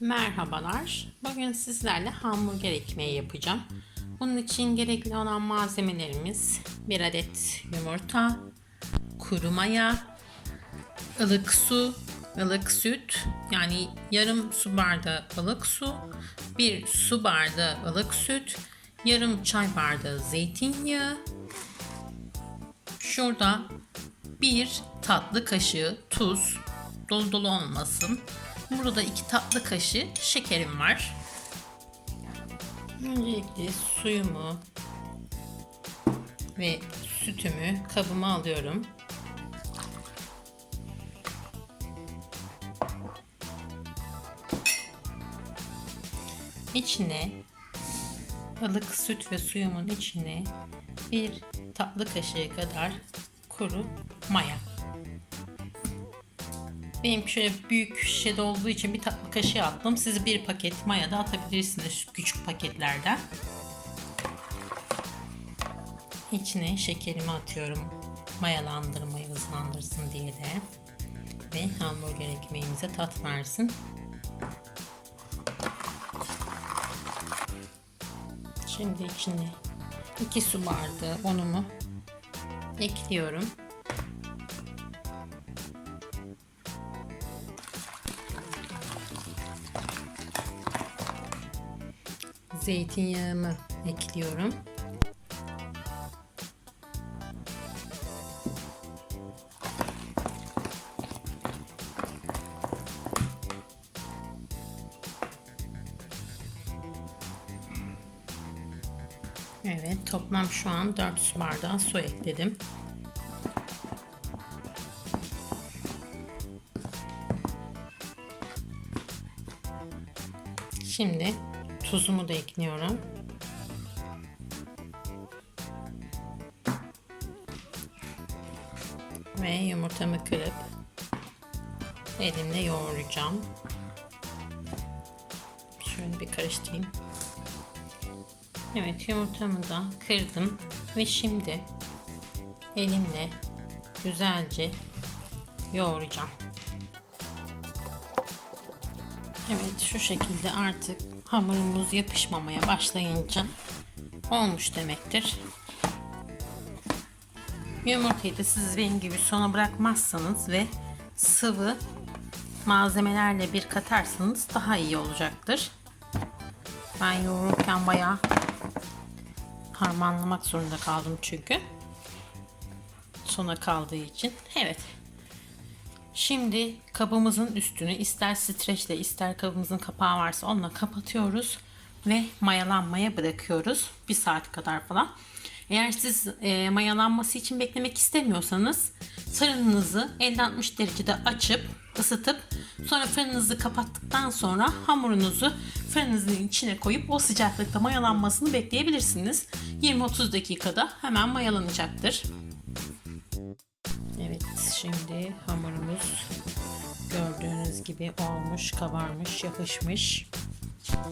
Merhabalar. Bugün sizlerle hamburger ekmeği yapacağım. Bunun için gerekli olan malzemelerimiz bir adet yumurta, kuru maya, ılık su, ılık süt yani yarım su bardağı ılık su, bir su bardağı ılık süt, yarım çay bardağı zeytinyağı, şurada bir tatlı kaşığı tuz, dolu dolu olmasın. Burada iki tatlı kaşığı şekerim var. Öncelikle suyumu ve sütümü kabıma alıyorum. İçine ılık süt ve suyumun içine bir tatlı kaşığı kadar kuru maya. Benim şöyle büyük şişede olduğu için bir tatlı kaşığı attım. Siz bir paket maya da atabilirsiniz küçük paketlerden. İçine şekerimi atıyorum. Mayalandırmayı hızlandırsın diye de. Ve hamburger ekmeğimize tat versin. Şimdi içine 2 su bardağı unumu ekliyorum. Zeytinyağımı ekliyorum. Evet toplam şu an 4 su bardağı su ekledim. Şimdi tuzumu da ekliyorum. Ve yumurtamı kırıp elimle yoğuracağım. Şöyle bir karıştırayım. Evet yumurtamı da kırdım ve şimdi elimle güzelce yoğuracağım. Evet şu şekilde artık hamurumuz yapışmamaya başlayınca olmuş demektir. Yumurtayı da siz benim gibi sona bırakmazsanız ve sıvı malzemelerle bir katarsanız daha iyi olacaktır. Ben yoğururken bayağı harmanlamak zorunda kaldım çünkü. Sona kaldığı için. Evet. Şimdi kabımızın üstünü ister streçle ister kabımızın kapağı varsa onunla kapatıyoruz ve mayalanmaya bırakıyoruz. Bir saat kadar falan. Eğer siz e, mayalanması için beklemek istemiyorsanız fırınınızı 50-60 derecede açıp ısıtıp sonra fırınınızı kapattıktan sonra hamurunuzu fırınınızın içine koyup o sıcaklıkta mayalanmasını bekleyebilirsiniz. 20-30 dakikada hemen mayalanacaktır. Evet şimdi hamurumuz gördüğünüz gibi olmuş, kabarmış, yapışmış.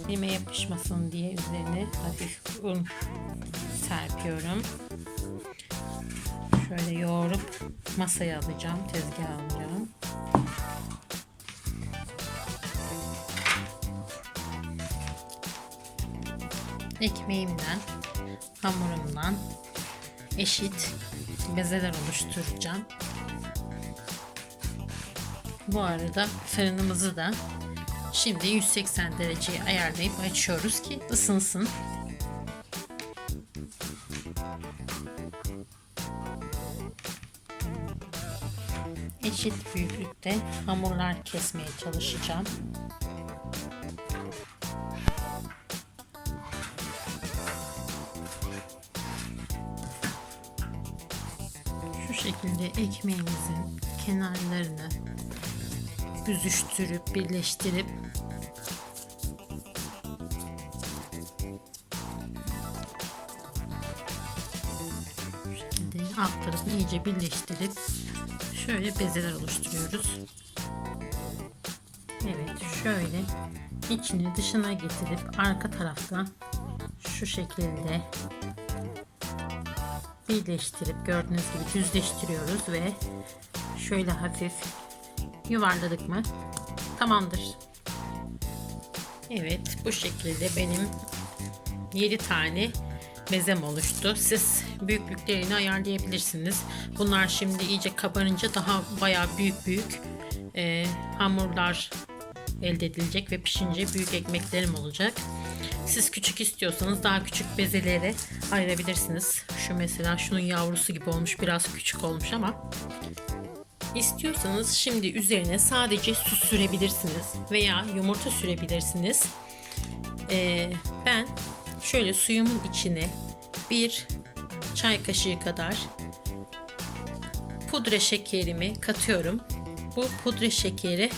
Elime yapışmasın diye üzerine hafif un serpiyorum. Şöyle yoğurup masaya alacağım, tezgaha alacağım. Ekmeğimden, hamurumdan eşit bezeler oluşturacağım. Bu arada fırınımızı da şimdi 180 dereceye ayarlayıp açıyoruz ki ısınsın. Eşit büyüklükte hamurlar kesmeye çalışacağım. Şu şekilde ekmeğimizin kenarlarını büzüştürüp birleştirip şekilde alt tarafını iyice birleştirip şöyle bezeler oluşturuyoruz. Evet şöyle içini dışına getirip arka taraftan şu şekilde birleştirip gördüğünüz gibi düzleştiriyoruz ve şöyle hafif yuvarladık mı tamamdır. Evet bu şekilde benim 7 tane mezem oluştu. Siz büyüklüklerini ayarlayabilirsiniz. Bunlar şimdi iyice kabarınca daha bayağı büyük büyük e, hamurlar elde edilecek ve pişince büyük ekmeklerim olacak. Siz küçük istiyorsanız daha küçük bezelere ayırabilirsiniz. Şu mesela şunun yavrusu gibi olmuş biraz küçük olmuş ama İstiyorsanız şimdi üzerine sadece su sürebilirsiniz veya yumurta sürebilirsiniz. Ee, ben şöyle suyumun içine bir çay kaşığı kadar pudra şekerimi katıyorum. Bu pudra şekeri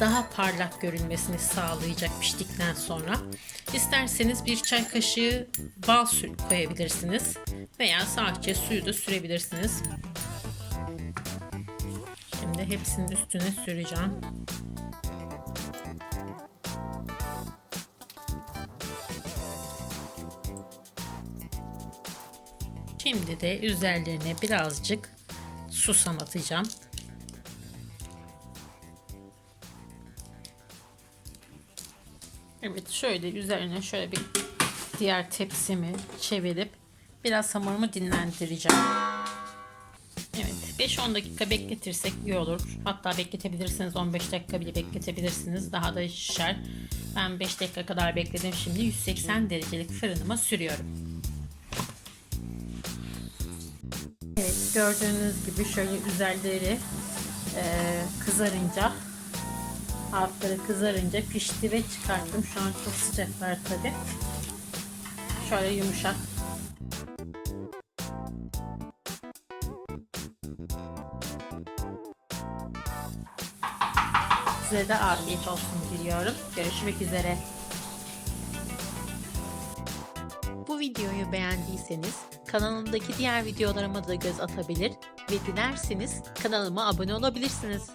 daha parlak görünmesini sağlayacak piştikten sonra. İsterseniz bir çay kaşığı bal koyabilirsiniz veya sadece suyu da sürebilirsiniz. Şimdi hepsinin üstüne süreceğim. Şimdi de üzerlerine birazcık susam atacağım. Evet şöyle üzerine şöyle bir diğer tepsimi çevirip biraz hamurumu dinlendireceğim. Evet 5-10 dakika bekletirsek iyi olur. Hatta bekletebilirsiniz 15 dakika bile bekletebilirsiniz. Daha da şişer. Ben 5 dakika kadar bekledim. Şimdi 180 derecelik fırınıma sürüyorum. Evet gördüğünüz gibi şöyle üzerleri e, kızarınca altları kızarınca pişti ve çıkarttım. Şu an çok sıcaklar tabi. Şöyle yumuşak. Size de afiyet olsun diliyorum. Görüşmek üzere. Bu videoyu beğendiyseniz kanalımdaki diğer videolarıma da göz atabilir ve dilerseniz kanalıma abone olabilirsiniz.